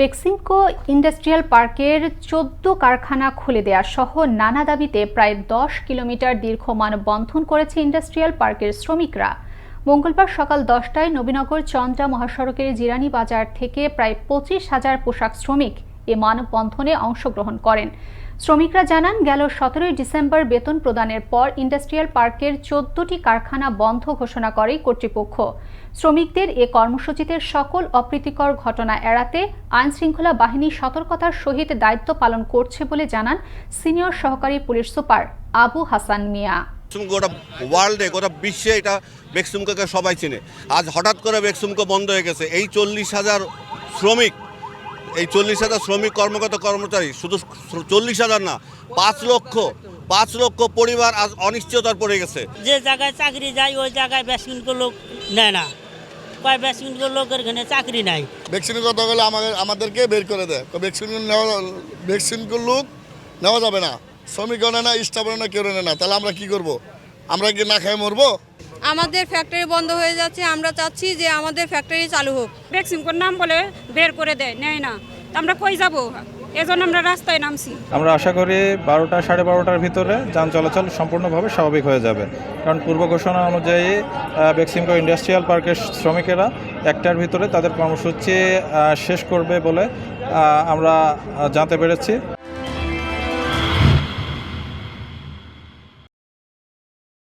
Beximco industrial পার্কের চোদ্দ কারখানা খুলে দেওয়া সহ নানা দাবিতে প্রায় দশ কিলোমিটার দীর্ঘ মানববন্ধন করেছে ইন্ডাস্ট্রিয়াল পার্কের শ্রমিকরা। মঙ্গলবার সকাল দশটায় নবীনগর চন্দ্রা মহাসড়কের জিরানি বাজার থেকে প্রায় পঁচিশ হাজার পোশাক শ্রমিক এ মানববন্ধনে অংশগ্রহণ করেন। শ্রমিকরা জানান, গেল সতেরোই ডিসেম্বর বেতন প্রদানের পর ইন্ডাস্ট্রিয়াল পার্কের চোদ্দটি কারখানা বন্ধ ঘোষণা করে কর্তৃপক্ষ। শ্রমিকদের এ কর্মসূচিতে সকল অপ্রীতিকর ঘটনা এড়াতে আইন শৃঙ্খলা বাহিনী সতর্কতার সহিত দায়িত্ব পালন করছে বলে জানান সিনিয়র সহকারী পুলিশ সুপার আবু হাসান মিয়া। গোটা ওয়ার্ল্ডে গোটা বিশ্বে এটা বেক্সুমকোকে সবাই চিনে। আজ হঠাৎ করে বেক্সুমকো বন্ধ হয়ে গেছে। এই চল্লিশ হাজার শ্রমিক এই চল্লিশ হাজার শ্রমিক কর্মগত কর্মচারী শুধু চল্লিশ হাজার না পাঁচ লক্ষ পাঁচ লক্ষ পরিবার আজ অনিশ্চয়তার পড়ে গেছে। যে জায়গায় চাকরি যায় ওই জায়গায় ভ্যাকসিনকে লোক নেয় না। কয় লোকের এখানে চাকরি নাই। ভ্যাকসিনের কথা বলে আমাদের আমাদেরকে বের করে দেয়। ভ্যাকসিন নেওয়া লোক নেওয়া যাবে না। না স্টাফও না কেউ নেয় না। তাহলে আমরা কি করব? আমরা কি না খেয়ে মরবো? আমাদের ফ্যাক্টরি বন্ধ হয়ে যাচ্ছে আমরা চাচ্ছি যে আমাদের ফ্যাক্টরি চালু হোক। ভ্যাকসিনকোর নাম বলে বের করে দেয় নেয় না। তা আমরা কই যাব? এজন্য আমরা রাস্তায় নামছি। আমরা আশা করি বারোটা সাড়ে বারোটার ভিতরে যান চলাচল সম্পূর্ণভাবে স্বাভাবিক হয়ে যাবে। কারণ পূর্ব ঘোষণা অনুযায়ী বেক্সিমকো ইন্ডাস্ট্রিয়াল পার্কের শ্রমিকেরা একটার ভিতরে তাদের কর্মসূচি শেষ করবে বলে আমরা জানতে পেরেছি।